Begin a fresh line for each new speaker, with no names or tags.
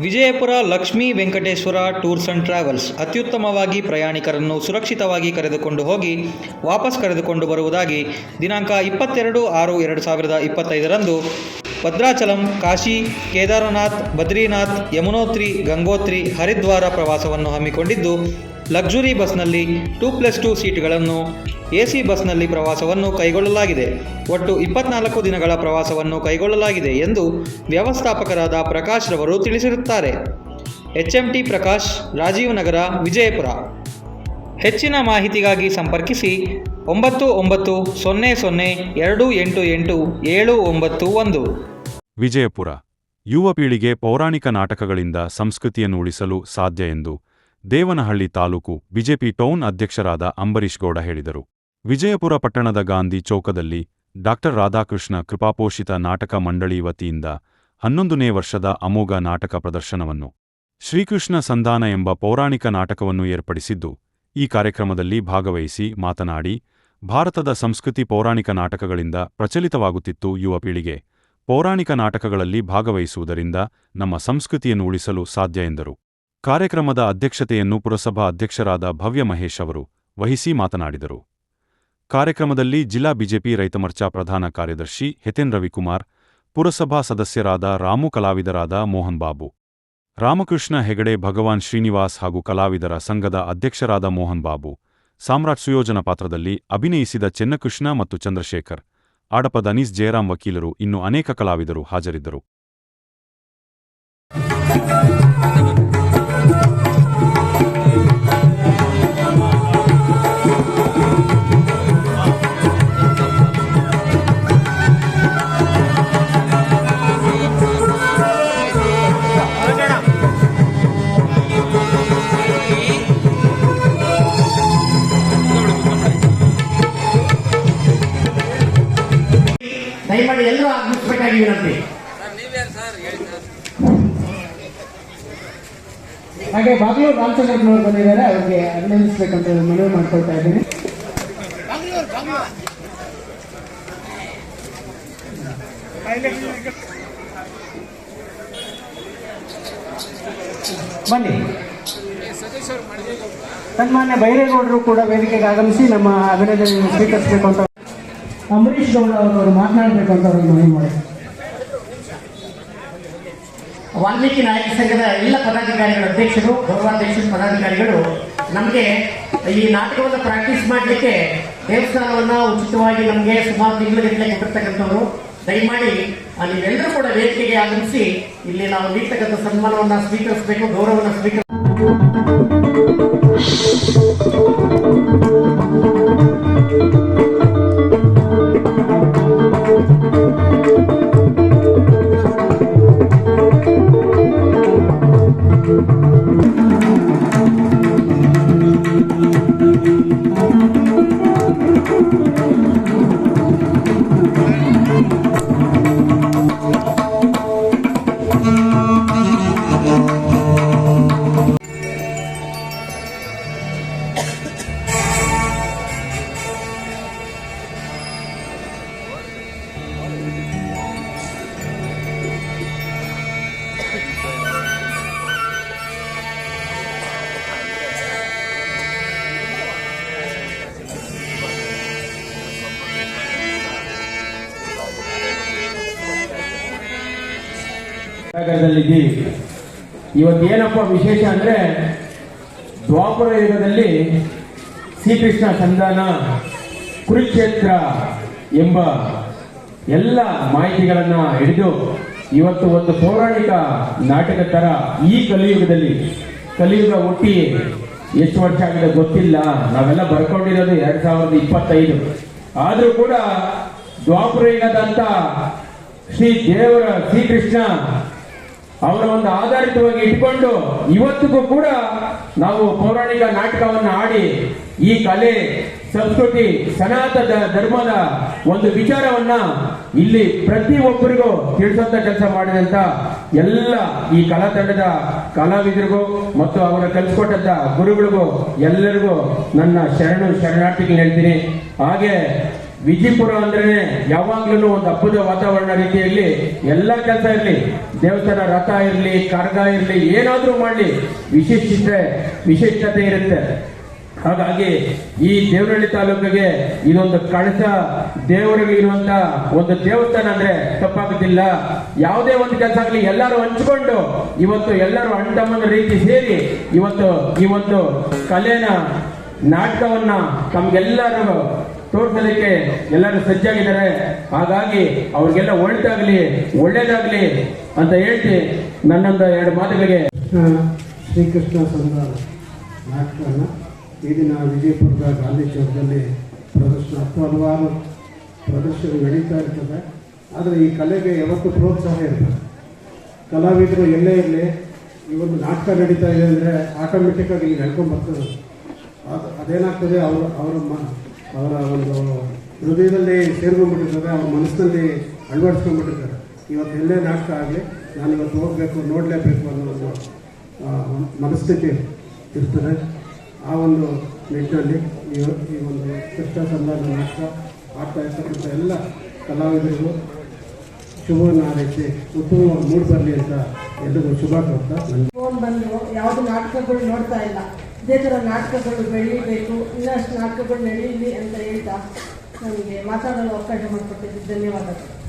Vijayapura Lakshmi Venkateshwara tours and travels ಅತ್ಯುತ್ತಮವಾಗಿ ಪ್ರಯಾಣಿಕರನ್ನು ಸುರಕ್ಷಿತವಾಗಿ ಕರೆದುಕೊಂಡು ಹೋಗಿ ವಾಪಸ್ ಕರೆದುಕೊಂಡು ಬರುವುದಾಗಿ ದಿನಾಂಕ ಇಪ್ಪತ್ತೆರಡು ಆರು ಎರಡು ಸಾವಿರದ ಇಪ್ಪತ್ತೈದರಂದು ಭದ್ರಾಚಲಂ, ಕಾಶಿ, ಕೇದಾರನಾಥ್, ಬದ್ರಿನಾಥ್, ಯಮುನೋತ್ರಿ, ಗಂಗೋತ್ರಿ, ಹರಿದ್ವಾರ ಪ್ರವಾಸವನ್ನು ಹಮ್ಮಿಕೊಂಡಿದ್ದು ಲಕ್ಸುರಿ ಬಸ್ನಲ್ಲಿ ಟೂ ಪ್ಲಸ್ ಟೂ ಸೀಟ್ಗಳನ್ನು ಎ ಸಿ ಬಸ್ನಲ್ಲಿ ಪ್ರವಾಸವನ್ನು ಕೈಗೊಳ್ಳಲಾಗಿದೆ. ಒಟ್ಟು ಇಪ್ಪತ್ನಾಲ್ಕು ದಿನಗಳ ಪ್ರವಾಸವನ್ನು ಕೈಗೊಳ್ಳಲಾಗಿದೆ ಎಂದು ವ್ಯವಸ್ಥಾಪಕರಾದ ಪ್ರಕಾಶ್ ರವರು ತಿಳಿಸಿರುತ್ತಾರೆ. H M T Prakash, Rajiv Nagar, Vijayapura. ಹೆಚ್ಚಿನ ಮಾಹಿತಿಗಾಗಿ ಸಂಪರ್ಕಿಸಿ ಒಂಬತ್ತು ಒಂಬತ್ತು ಸೊನ್ನೆ ಸೊನ್ನೆ ಎರಡು ಎಂಟು ಎಂಟು ಏಳು ಒಂಬತ್ತು ಒಂದು.
ವಿಜಯಪುರ ಯುವ ಪೀಳಿಗೆ ಪೌರಾಣಿಕ ನಾಟಕಗಳಿಂದ ಸಂಸ್ಕೃತಿಯನ್ನು ಉಳಿಸಲು ಸಾಧ್ಯ ಎಂದು ದೇವನಹಳ್ಳಿ ತಾಲೂಕು ಬಿಜೆಪಿ ಟೌನ್ ಅಧ್ಯಕ್ಷರಾದ ಅಂಬರೀಶ್ ಗೌಡ ಹೇಳಿದರು. ವಿಜಯಪುರ ಪಟ್ಟಣದ ಗಾಂಧಿ ಚೌಕದಲ್ಲಿ ಡಾಕ್ಟರ್ ರಾಧಾಕೃಷ್ಣ ಕೃಪಾಪೋಷಿತ ನಾಟಕ ಮಂಡಳಿ ವತಿಯಿಂದ ಹನ್ನೊಂದನೇ ವರ್ಷದ ಅಮೋಘ ನಾಟಕ ಪ್ರದರ್ಶನವನ್ನು ಶ್ರೀಕೃಷ್ಣ ಸಂಧಾನ ಎಂಬ ಪೌರಾಣಿಕ ನಾಟಕವನ್ನು ಏರ್ಪಡಿಸಿದ್ದು, ಈ ಕಾರ್ಯಕ್ರಮದಲ್ಲಿ ಭಾಗವಹಿಸಿ ಮಾತನಾಡಿ, ಭಾರತದ ಸಂಸ್ಕೃತಿ ಪೌರಾಣಿಕ ನಾಟಕಗಳಿಂದ ಪ್ರಚಲಿತವಾಗುತ್ತಿತ್ತು ಯುವ ಪೀಳಿಗೆ. ಪೌರಾಣಿಕ ನಾಟಕಗಳಲ್ಲಿ ಭಾಗವಹಿಸುವುದರಿಂದ ನಮ್ಮ ಸಂಸ್ಕೃತಿಯನ್ನು ಉಳಿಸಲು ಸಾಧ್ಯ ಎಂದರು. ಕಾರ್ಯಕ್ರಮದ ಅಧ್ಯಕ್ಷತೆಯನ್ನು ಪುರಸಭಾ ಅಧ್ಯಕ್ಷರಾದ ಭವ್ಯ ಮಹೇಶ್ ಅವರು ವಹಿಸಿ ಮಾತನಾಡಿದರು. ಕಾರ್ಯಕ್ರಮದಲ್ಲಿ ಜಿಲ್ಲಾ ಬಿಜೆಪಿ ರೈತ ಮರ್ಚಾ ಪ್ರಧಾನ ಕಾರ್ಯದರ್ಶಿ ಹೆತೆನ್ ರವಿಕುಮಾರ್, ಪುರಸಭಾ ಸದಸ್ಯರಾದ ರಾಮು ಕಲಾವಿದರಾದ ಮೋಹನ್ ಬಾಬು, ರಾಮಕೃಷ್ಣ ಹೆಗಡೆ ಭಗವಾನ್ ಶ್ರೀನಿವಾಸ್ ಹಾಗೂ ಕಲಾವಿದರ ಸಂಘದ ಅಧ್ಯಕ್ಷರಾದ ಮೋಹನ್ ಬಾಬು, ಸಾಮ್ರಾಟ್ ಸುಯೋಜನ ಪಾತ್ರದಲ್ಲಿ ಅಭಿನಯಿಸಿದ ಚೆನ್ನಕೃಷ್ಣ ಮತ್ತು ಚಂದ್ರಶೇಖರ್, ಆಡಪದ ಅನೀಸ್ ಜಯರಾಮ್ ವಕೀಲರು ಇನ್ನು ಅನೇಕ ಕಲಾವಿದರು ಹಾಜರಿದ್ದರು.
ದಯಮಾಡಿ ಎಲ್ಲರೂ ಆಗಮಿಸಬೇಕಾಗಿ ವಿನಂತಿ.
ಹಾಗೆ ರಾಮಚಂದ್ರ ರಾಮಚಂದ್ರಪ್ಪನವರು ಬಂದಿದ್ದಾರೆ ಅವ್ರಿಗೆ ಅಭಿನಂದಿಸಬೇಕಂತ ಮನವಿ ಮಾಡ್ಕೊಳ್ತಾ ಇದ್ದೀನಿ. ಬನ್ನಿ. ಸನ್ಮಾನ್ಯ ಬೈರೇಗೌಡರು ಕೂಡ ವೇದಿಕೆಗೆ ಆಗಮಿಸಿ ನಮ್ಮ ಅಭಿನಂದನೆಯನ್ನು ಸ್ವೀಕರಿಸಬೇಕು ಅಂತ ಅಂಬರೀಶ್ ಗೌಡ ಅವರು ಮಾತನಾಡಬೇಕು ಅಂತ ಮನವಿ ಮಾಡಿ.
ವಾಲ್ಮೀಕಿ ನಾಯಕ ಸಂಘದ ಎಲ್ಲ ಪದಾಧಿಕಾರಿಗಳ ಅಧ್ಯಕ್ಷರು, ಗೌರವಾಧ್ಯಕ್ಷರು, ಪದಾಧಿಕಾರಿಗಳು ನಮಗೆ ಈ ನಾಟಕವನ್ನು ಪ್ರಾಕ್ಟೀಸ್ ಮಾಡಲಿಕ್ಕೆ ದೇವಸ್ಥಾನವನ್ನು ಉಚಿತವಾಗಿ ನಮಗೆ ಸುಮಾರು ತಿಂಗಳ ಕೊಟ್ಟಿರ್ತಕ್ಕಂಥವ್ರು. ದಯಮಾಡಿ ನೀವೆಲ್ಲರೂ ಕೂಡ ವೇದಿಕೆಗೆ ಆಗಮಿಸಿ ಇಲ್ಲಿ ನಾವು ನೀಡ್ತಕ್ಕಂಥ ಸನ್ಮಾನವನ್ನು ಸ್ವೀಕರಿಸಬೇಕು, ಗೌರವವನ್ನು ಸ್ವೀಕರಿಸ you.
ನಗರದಲ್ಲಿದ್ದೀವಿ. ಇವತ್ತೇನಪ್ಪ ವಿಶೇಷ ಅಂದ್ರೆ ದ್ವಾಪರ ಯುಗದಲ್ಲಿ ಶ್ರೀಕೃಷ್ಣ ಸಂಧಾನ ಕುರುಕ್ಷೇತ್ರ ಎಂಬ ಎಲ್ಲ ಮಾಹಿತಿಗಳನ್ನ ಹಿಡಿದು ಇವತ್ತು ಒಂದು ಪೌರಾಣಿಕ ನಾಟಕ ತರ ಈ ಕಲಿಯುಗದಲ್ಲಿ, ಕಲಿಯುಗ ಒಟ್ಟಿ ಎಷ್ಟು ವರ್ಷ ಆಗಿದೆ ಗೊತ್ತಿಲ್ಲ. ನಾವೆಲ್ಲ ಬರ್ಕೊಂಡಿರೋದು ಎರಡ್ ಸಾವಿರದ ಇಪ್ಪತ್ತೈದು. ಆದರೂ ಕೂಡ ದ್ವಾಪರ ಯುಗದಂತ ಶ್ರೀ ದೇವರ ಶ್ರೀಕೃಷ್ಣ ಅವರ ಒಂದು ಆಧಾರಿತವಾಗಿ ಇಟ್ಕೊಂಡು ಇವತ್ತಿಗೂ ಕೂಡ ನಾವು ಪೌರಾಣಿಕ ನಾಟಕವನ್ನು ಆಡಿ ಈ ಕಲೆ, ಸಂಸ್ಕೃತಿ, ಸನಾತನ ಧರ್ಮದ ಒಂದು ವಿಚಾರವನ್ನ ಇಲ್ಲಿ ಪ್ರತಿ ಒಬ್ಬರಿಗೂ ತಿಳಿಸುವಂತ ಕೆಲಸ ಮಾಡಿದಂತ ಎಲ್ಲ ಈ ಕಲಾ ತಂಡದ ಕಲಾವಿದರಿಗೂ ಮತ್ತು ಅವರ ಕಲಿಸ್ಕೊಟ್ಟಂತ ಗುರುಗಳಿಗೂ ಎಲ್ಲರಿಗೂ ನನ್ನ ಶರಣು ಶರಣಾರ್ಥಿಗಳು ಹೇಳ್ತೀನಿ. ಹಾಗೆ ವಿಜಿಪುರ ಅಂದ್ರೆ ಯಾವಾಗ್ಲೂ ಒಂದು ಹಬ್ಬದ ವಾತಾವರಣ ರೀತಿಯಲ್ಲಿ ಎಲ್ಲ ಕೆಲಸ ಇರಲಿ, ದೇವಸ್ಥಾನ ರಥ ಇರಲಿ, ಕರ್ಗ ಇರಲಿ, ಏನಾದ್ರೂ ಮಾಡಲಿ ವಿಶೇಷತೆ ವಿಶಿಷ್ಟತೆ ಇರುತ್ತೆ. ಹಾಗಾಗಿ ಈ ದೇವನಹಳ್ಳಿ ತಾಲೂಕಿಗೆ ಇದೊಂದು ಕಳಸ ಇರುವಂತ ಒಂದು ದೇವಸ್ಥಾನ ಅಂದ್ರೆ ತಪ್ಪಾಗುತ್ತಿಲ್ಲ ಯಾವುದೇ ಒಂದು ಕೆಲಸ ಆಗಲಿ, ಎಲ್ಲರೂ ಹಂಚಿಕೊಂಡು ಇವತ್ತು ಎಲ್ಲರೂ ಅಂಟಮನ ರೀತಿ ಸೇರಿ ಇವತ್ತು ಈ ಒಂದು ಕಲೆನ, ನಾಟಕವನ್ನ ತಮ್ಗೆಲ್ಲರಿಗೂ ತೋರಿಸಲಿಕ್ಕೆ ಎಲ್ಲರೂ ಸಜ್ಜಾಗಿದ್ದಾರೆ. ಹಾಗಾಗಿ ಅವ್ರಿಗೆಲ್ಲ ಒಳ್ಳೆದಾಗ್ಲಿ ಒಳ್ಳೇದಾಗ್ಲಿ ಅಂತ ಹೇಳ್ತಿ ನನ್ನೊಂದು ಎರಡು ಮಾತುಗಳಿಗೆ.
ಕೃಷ್ಣ ಶ್ರೀಕೃಷ್ಣ ಸಂಘ ನಾಟಕವನ್ನು ಈ ದಿನ ವಿಜಯಪುರದ ಗಾಂಧಿ ಚೌಕದಲ್ಲಿ ಪ್ರದರ್ಶನ ಹಲವಾರು ಪ್ರದರ್ಶನ ನಡೀತಾ ಇರ್ತದೆ. ಆದರೆ ಈ ಕಲೆಗೆ ಯಾವತ್ತೂ ಪ್ರೋತ್ಸಾಹ ಇರ್ತದೆ ಕಲಾವಿದರು ಎಲ್ಲೇ ಇರಲಿ, ಈ ಒಂದು ನಾಟಕ ನಡೀತಾ ಇದೆ ಅಂದರೆ ಆಟೋಮೆಟಿಕ್ಕಾಗಿ ಇಲ್ಲಿ ನಡ್ಕೊಂಡು ಬರ್ತದೆ ಅದು ಅದೇನಾಗ್ತದೆ? ಅವರು ಅವರ ಅವರ ಒಂದು ಹೃದಯದಲ್ಲಿ ಸೇರ್ಕೊಂಡ್ಬಿಟ್ಟಿರ್ತಾರೆ ಅವ್ರ ಮನಸ್ಸಿನಲ್ಲಿ ಅಳವಡಿಸ್ಕೊಂಡ್ಬಿಟ್ಟಿರ್ತಾರೆ ಇವತ್ತು ಎಲ್ಲೇ ನಾಟಕ ಆಗಲಿ, ನಾನು ಇವತ್ತು ಹೋಗಬೇಕು, ನೋಡಲೇಬೇಕು ಅನ್ನೋ ಒಂದು ಮನಸ್ಥಿತಿ ಇರ್ತದೆ. ಆ ಒಂದು ನಿಟ್ಟಿನಲ್ಲಿ ಈ ಒಂದು ಕೃಷ್ಣ ಸಂಧಾನ ನಾಟಕ ಆಗ್ತಾ ಇರ್ತಕ್ಕಂಥ ಎಲ್ಲ ಕಲಾವಿದರಿಗೂ ಶುಭವನ್ನು ಹಾರೈಸಿ ಉತ್ತಮವಾಗಿ ಮೂಡ್ ಬರಲಿ ಅಂತ ಎಲ್ರಿಗೂ ಶುಭ
ಕೊಡ್ತಾ ಬಂದು ಯಾವುದು ನಾಟಕಗಳು ನೋಡ್ತಾ ಇಲ್ಲ. ಇದೇ ಥರ ನಾಟಕಗಳು ಬೆಳೀಬೇಕು ಇನ್ನಷ್ಟು ನಾಟಕಗಳು ನಡೀಲಿ ಅಂತ ಹೇಳ್ತಾ ನಮಗೆ ಮಾತಾಡಲು ಅವಕಾಶ ಮಾಡಿಕೊಟ್ಟಿದ್ದು ಧನ್ಯವಾದಗಳು.